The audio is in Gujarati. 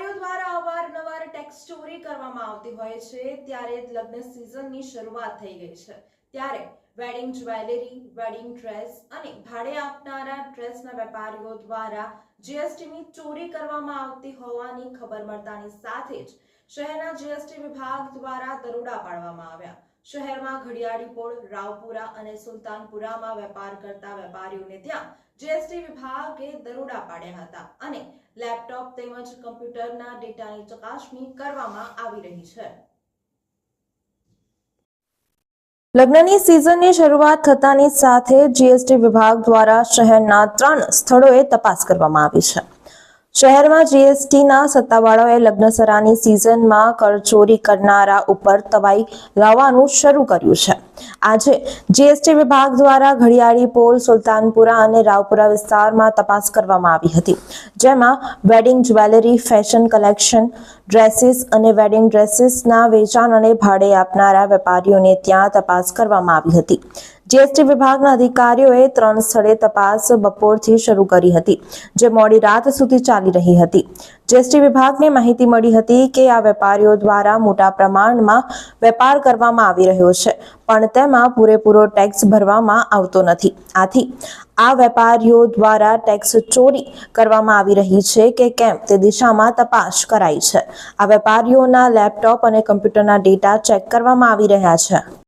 વેપારીઓ દ્વારા અવારનવાર ટેક્સ ચોરી કરવામાં આવતી હોય છે, ત્યારે લગ્ન સિઝનની શરૂઆત થઈ ગઈ છે. ત્યારે વેડિંગ જ્વેલરી વેડિંગ ડ્રેસ અને ભાડે આપનારા ડ્રેસના વેપારીઓ દ્વારા જીએસટીની ચોરી કરવામાં આવતી હોવાની ખબર મળતાની સાથે જ શહેરના જીએસટી વિભાગ દ્વારા દરોડા પાડવામાં આવ્યા. શહેરમાં ઘડિયાળીપોળ રાવપુરા અને સુલતાનપુરામાં વેપાર કરતા વેપારીઓને ત્યાં જીએસટી વિભાગે દરોડા પાડ્યા હતા અને લેપટોપ તેમજ કમ્પ્યુટરના ડેટાની ચકાસણી કરવામાં આવી રહી છે. લગ્નની સિઝનની શરૂઆત થતાની સાથે જીએસટી વિભાગ દ્વારા શહેરના ત્રણ સ્થળોએ તપાસ કરવામાં આવી છે. શહેરમાં જીએસટીના સત્તાવાળાઓએ લગ્નસરાની સિઝનમાં કરચોરી કરનારા ઉપર તવાઈ લાવવાનું શરૂ કર્યું છે. આજે જીએસટી વિભાગ દ્વારા ઘડિયાળી, પોલ, સુલતાનપુરા અને રાવપુરા વિસ્તારમાં તપાસ કરવામાં આવી હતી, જેમાં wedding jewellery fashion collection dresses અને વેડિંગ ડ્રેસીસના વેચાણ અને ભાડે આપનારા વેપારીઓને ત્યાં તપાસ કરવામાં આવી હતી. જીએસટી વિભાગના અધિકારીઓએ ત્રણ સ્થળે તપાસ બપોરથી શરૂ કરી હતી, જે મોડી રાત સુધી ચાલી રહી હતી. જીએસટી વિભાગને માહિતી મળી હતી કે આ વેપારીઓ દ્વારા મોટા પ્રમાણમાં વેપાર કરવામાં આવી રહ્યો છે, પણ તેમાં પૂરેપૂરો ટેક્સ ભરવામાં આવતો નથી. આથી આ વેપારીઓ દ્વારા ટેક્સ ચોરી કરવામાં આવી રહી છે કે કેમ તે દિશામાં તપાસ કરાઈ છે. આ વેપારીઓના લેપટોપ અને કમ્પ્યુટરના ડેટા ચેક કરવામાં આવી રહ્યા છે.